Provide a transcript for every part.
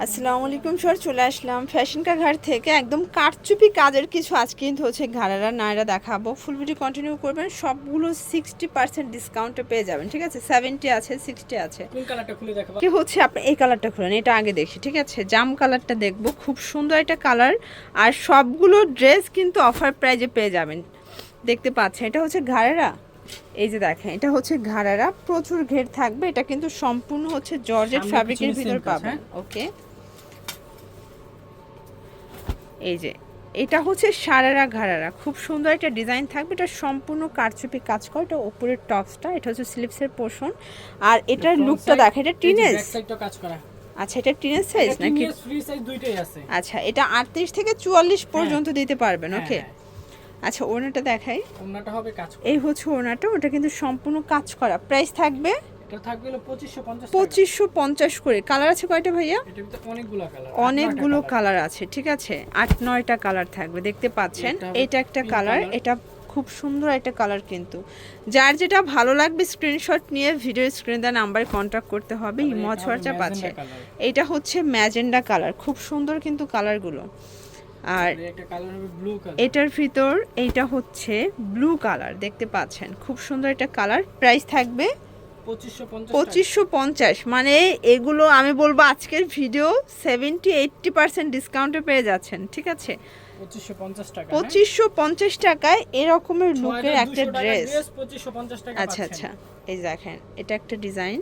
আসসালামু আলাইকুম স্যার চলে আসলাম। ফ্যাশন কা ঘাট থেকে একদম কারচুপি কাজের কিছু আজকে কিন্তু হচ্ছে ঘাড়ারা নায়রা দেখাবো। ফুল ভিডিও কন্টিনিউ করবেন সবগুলো সিক্সটি পার্সেন্ট ডিসকাউন্টে পেয়ে যাবেন ঠিক আছে? সেভেন্টি আছে সিক্সটি আছে। কোন কালারটা খুলে দেখাবো? কি হচ্ছে আপনি এই কালারটা খুলেন এটা আগে দেখি ঠিক আছে? জাম কালারটা দেখব খুব সুন্দর একটা কালার আর সবগুলো ড্রেস কিন্তু অফার প্রাইজে পেয়ে যাবেন। দেখতে পাচ্ছেন এটা হচ্ছে ঘাড়েরা? এই যে দেখেন এটা হচ্ছে ঘাড়ারা। প্রচুর ঘের থাকবে এটা কিন্তু সম্পূর্ণ হচ্ছে জর্জেট ফ্যাব্রিকের ভিতর পাবেন। হ্যাঁ? ওকে এই যে এটা হচ্ছে সারারা ঘাড়ারা। খুব সুন্দর একটা ডিজাইন থাকবে এটা সম্পূর্ণ কারচুপি কাজ করে এটা উপরের টপসটা এটা হচ্ছে স্লিপসের পোর্শন। আর এটার লুকটা দেখে এটা টিনেজ back কাজ করা। আচ্ছা এটা টিনেজ সাইজ নাকি? আচ্ছা এটা আটত্রিশ থেকে চুয়াল্লিশ পর্যন্ত দিতে পারবেন হ্যাঁ, ওকে হ্যাঁ। আচ্ছা ওড়নাটা দেখাই। ওড়নাটা হবে কাজ এই হচ্ছে ওড়নাটা ওটা কিন্তু সম্পূর্ণ কাজ করা। প্রাইস থাকবে? এটা থাকবে হলো 2550 টাকা। পঁচিশশো পঞ্চাশ করে। কালার আছে কয়টা ভাইয়া? অনেকগুলো কালার আছে ঠিক আছে? আট নয়টা কালার থাকবে দেখতে পাচ্ছেন? এটা একটা কালার এটা খুব সুন্দর একটা কালার কিন্তু। যার যেটা ভালো লাগবে স্ক্রিনশট নিয়ে ভিডিও স্ক্রিন দেওয়া নাম্বারে কন্ট্যাক্ট করতে হবে ইমো হোয়াটসঅ্যাপ আছে। এটা হচ্ছে ম্যাজেন্ডা কালার খুব সুন্দর কিন্তু কালারগুলো আর কালার এটার ভিতর এইটা হচ্ছে ব্লু কালার দেখতে পাচ্ছেন। খুব সুন্দর একটা কালার প্রাইস থাকবে পঁচিশশো পঞ্চাশ মানে এগুলো আমি বলব আজকের ভিডিও সেভেন্টি এইট্টি পার্সেন্ট ডিসকাউন্টে পেয়ে যাচ্ছেন ঠিক আছে? 2550 টাকা? পঁচিশশো পঞ্চাশ টাকায় এরকমের লুকের একটা ড্রেস dress 2550 আচ্ছা আচ্ছা। এই দেখেন এটা একটা ডিজাইন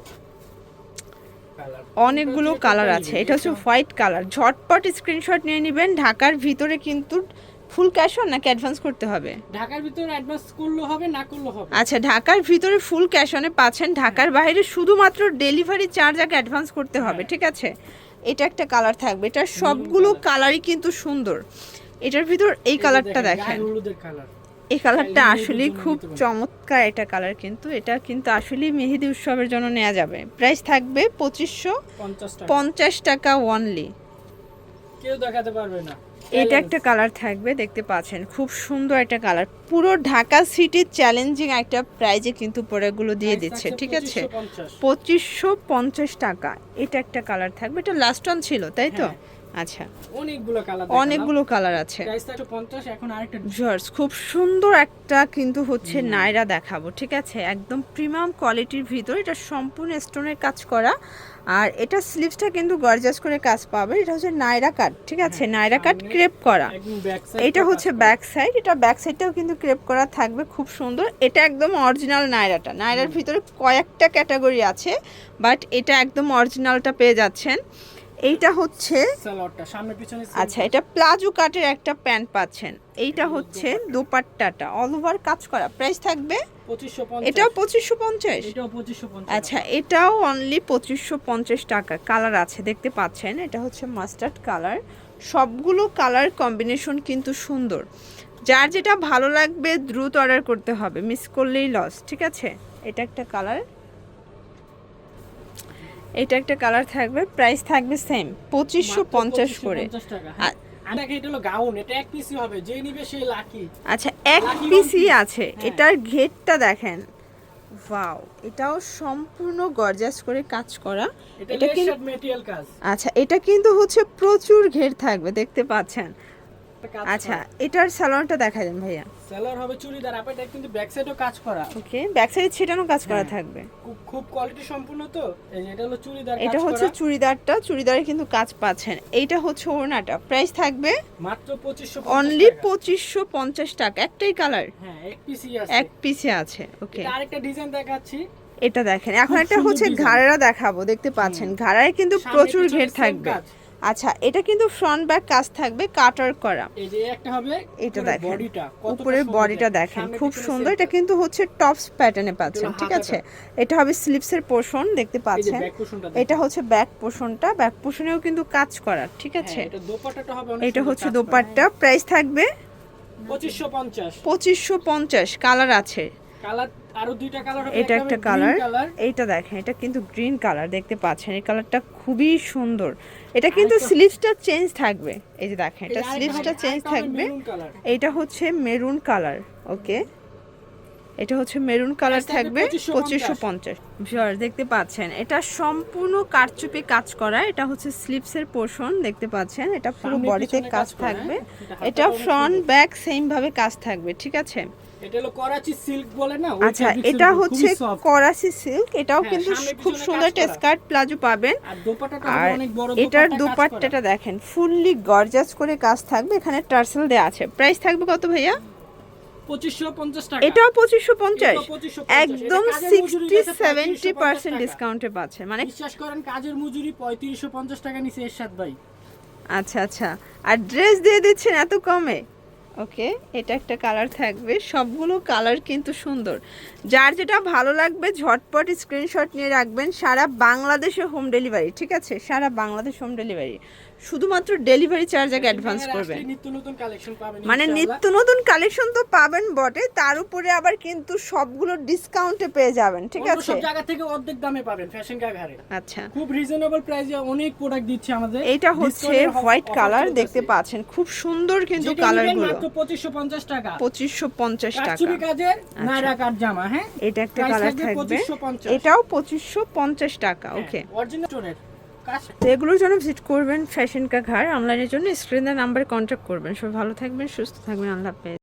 অনেকগুলো কালার আছে। এটা হচ্ছে হোয়াইট কালার। ঝটপট স্ক্রিনশট নিয়ে নেবেন। ঢাকার ভিতরে কিন্তু ফুল ক্যাশ অন নাকি অ্যাডভান্স করতে হবে? ঢাকার ভিতরে অ্যাডভান্স করলে হবে না করলে হবে? আচ্ছা ঢাকার ভিতরে ফুল ক্যাশ অনে পাচ্ছেন। ঢাকার বাইরে শুধুমাত্র ডেলিভারি চার্জ আগে অ্যাডভান্স করতে হবে ঠিক আছে? এটা একটা কালার থাকবে। এটা সবগুলো কালারই কিন্তু সুন্দর। এটার ভিতর এই কালারটা দেখেন হলুদের কালার। এই কালারটা আসলেই খুব। চমৎকার এটা কালার কিন্তু। এটা কিন্তু আসলেই মেহেদি উৎসবের জন্য নেওয়া যাবে। প্রাইস থাকবে পঁচিশশো পঞ্চাশ টাকা। ওয়ানলি কেউ দেখাতে পারবে না। এটা একটা কালার থাকবে দেখতে পাচ্ছেন। খুব সুন্দর একটা কালার। পুরো ঢাকা সিটির চ্যালেঞ্জিং একটা প্রাইজে কিন্তু প্রোডাক্টগুলো দিয়ে দিচ্ছে ঠিক আছে? পঁচিশশো পঞ্চাশ। টাকা। এটা একটা কালার থাকবে। এটা লাস্ট অন ছিল তাই তো? হ্যাঁ। আচ্ছা। অনেকগুলো কালার অনেকগুলো কালার আছে। প্রাইস থাকছে 50 এখন আরেকটা খুব সুন্দর একটা কিন্তু হচ্ছে নায়রা দেখাবো ঠিক আছে? একদম প্রিমিয়াম কোয়ালিটির ভিতর এটা সম্পূর্ণ স্টোনের কাজ করা। আর এটা স্লিভসটা কিন্তু গর্জাস করে কাজ পাবে। এটা হচ্ছে নায়রা কাট ঠিক আছে? নায়রা কাট ক্রেপ করা। এটা হচ্ছে ব্যাক সাইড এটা ব্যাক সাইডটাও কিন্তু ক্রেপ করা থাকবে খুব সুন্দর। এটা একদম অরিজিনাল নায়রাটা নায়রার ভিতরে কয়েকটা ক্যাটাগরি আছে বাট এটা একদম অরিজিনালটা পেয়ে যাচ্ছেন। এইটা হচ্ছে আচ্ছা এটা প্লাজো কাটের একটা প্যান্ট পাচ্ছেন। এইটা হচ্ছে দোপাট্টাটা। অল ওভার কাজ করা। প্রাইস থাকবে এটাও পঁচিশশো পঞ্চাশ? এটাও 2550 আচ্ছা এটাও অনলি পঁচিশশো পঞ্চাশ টাকা। কালার আছে দেখতে পাচ্ছেন। এটা হচ্ছে মাস্টার্ড কালার সবগুলো কালার কম্বিনেশন কিন্তু সুন্দর। যার যেটা ভালো লাগবে দ্রুত অর্ডার করতে হবে। মিস করলেই লস ঠিক আছে? এটা একটা কালার এটা একটা কালার থাকবে প্রাইস থাকবে সেম পঁচিশশো পঞ্চাশ করে। 2550 টাকা আরেকটা এটা হলো গাউন এটা এক পিসই হবে যে নিবে সে লাকি আচ্ছা এক পিসই আছে হ্যাঁ। এটার ঘেরটা দেখেন। ওয়াও এটাও সম্পূর্ণ গর্জাস করে কাজ করা। এটা কিন্তু আচ্ছা এটা কিন্তু হচ্ছে প্রচুর ঘের থাকবে দেখতে পাচ্ছেন। একটা কাজ আচ্ছা এটার স্যালনটা দেখা যান ভাইয়া। সেলার হবে চুড়িদার আপনি এটা কিন্তু ব্যাক সাইডেও কাজ করা। ওকে ব্যাক সাইডে ছিটানো কাজ করা হ্যাঁ। থাকবে। খুব খুব কোয়ালিটি সম্পূর্ণ তো এই এটা হলো চুড়িদার এটা হচ্ছে চুড়িদারটা চুড়িদারে কিন্তু কাজ পাচ্ছেন। এইটা হচ্ছে ওড়নাটা। প্রাইস থাকবে মাত্র 2550 অনলি টাকা। পঁচিশশো পঞ্চাশ টাকা। একটাই কালার হ্যাঁ এক পিসই আছে। এক পিসে আছে ওকে। এটা আরেকটা ডিজাইন দেখাচ্ছি। এটা দেখেন এখন একটা হচ্ছে। ঘাড়েরা দেখাবো দেখতে পাচ্ছেন। ঘাড়ায় কিন্তু প্রচুর ঘের থাকবে। কাজ। আচ্ছা এটা কিন্তু ফ্রন্ট ব্যাক কাজ থাকবে কাটার করা। এই যে একটা হবে এটা দেখেন বডিটা উপরের বডিটা দেখেন খুব সুন্দর। এটা কিন্তু হচ্ছে টপস প্যাটার্নে পাচ্ছেন ঠিক আছে? এটা হবে স্লিপসের পোর্শন দেখতে পাচ্ছেন? এটা হচ্ছে ব্যাক পোর্শনটা ব্যাক পোর্শনেও কিন্তু কাজ করা ঠিক আছে? হ্যাঁ, এটা দোপাট্টাটা হবে অনেক এটা হচ্ছে দোপাট্টা প্রাইস থাকবে 2550 পঁচিশশো পঞ্চাশ কালার আছে। কালার আরও দুইটা কালার এটা একটা কালার কালার এইটা দেখেন এটা কিন্তু গ্রিন কালার দেখতে পাচ্ছেন এই কালারটা খুবই সুন্দর। এটা কিন্তু স্লিভসটা চেঞ্জ থাকবে। এই যে দেখেন এটা স্লিভসটা চেঞ্জ থাকবে। এটা হচ্ছে মেরুন কালার ওকে এটা হচ্ছে মেরুন কালার থাকবে থাকবে 2550 পঁচিশশো পঞ্চাশ। দেখতে পাচ্ছেন এটা সম্পূর্ণ কারচুপি কাজ করা এটা হচ্ছে স্লিপসের পোর্শন দেখতে পাচ্ছেন এটা পুরো বডিতে কাজ কাজ থাকবে হ্যাঁ? এটা ফ্রন্ট ব্যাক সেম ভাবে কাজ থাকবে ঠিক আছে? এটা হলো করাচি সিল্ক বলে না? আচ্ছা এটা হচ্ছে করাচি সিল্ক এটাও হ্যাঁ, কিন্তু খুব সুন্দর একটা স্কার্ট প্লাজো পাবেন। আর এটার দুপাট্টাটা দেখেন ফুললি গর্জাস করে কাজ থাকবে এখানে টার্সেল দেওয়া আছে। প্রাইস থাকবে কত ভাইয়া? 2550 টাকা এটাও পঁচিশশো পঞ্চাশ। এটাও 2550 একদম সিক্সটি সেভেন্টি পার্সেন্ট। ডিসকাউন্টে পাচ্ছে। মানে বিশ্বাস করেন কাজের মজুরি পঁয়ত্রিশশো পঞ্চাশ টাকা নিচে এরশাদ ভাই। আচ্ছা আচ্ছা। আর ড্রেস দিয়ে দিচ্ছেন এত কমে। ওকে এটা একটা কালার থাকবে। সবগুলো কালার কিন্তু সুন্দর। যার যেটা ভালো লাগবে ঝটপট স্ক্রিনশট নিয়ে রাখবেন সারা বাংলাদেশে হোম ডেলিভারি ঠিক আছে? সারা বাংলাদেশ হোম ডেলিভারি শুধুমাত্র ডেলিভারি চার্জ আগে অ্যাডভান্স করবেন। মানে নিত্য নতুন কালেকশন তো পাবেন বটে তার উপরে আবার কিন্তু সবগুলো ডিসকাউন্টে পেয়ে যাবেন ঠিক আছে? সব জায়গা থেকে অর্ধেক দামে পাবেন ফ্যাশন কাঘারে আচ্ছা। খুব রিজনেবল প্রাইসে অনেক প্রোডাক্ট দিচ্ছে আমাদের। এইটা হচ্ছে হোয়াইট কালার দেখতে পাচ্ছেন। খুব সুন্দর কিন্তু যেটা কালার নেবেনগুলো মাত্র 2550 টাকা। পঁচিশশো পঞ্চাশ টাকা। কাজের নায়রা কাট জামা হ্যাঁ? এটা একটা কালার থাকবে থাকবে। 2550 এটাও পঁচিশশো পঞ্চাশ টাকা ওকে অরিজিনাল স্টোনের তো এগুলোর জন্য ভিজিট করবেন ফ্যাশন কা ঘর অনলাইনের জন্য স্ক্রিনের নাম্বারে কন্ট্যাক্ট করবেন। সব ভালো থাকবেন সুস্থ থাকবেন আল্লাহ হাফেজ।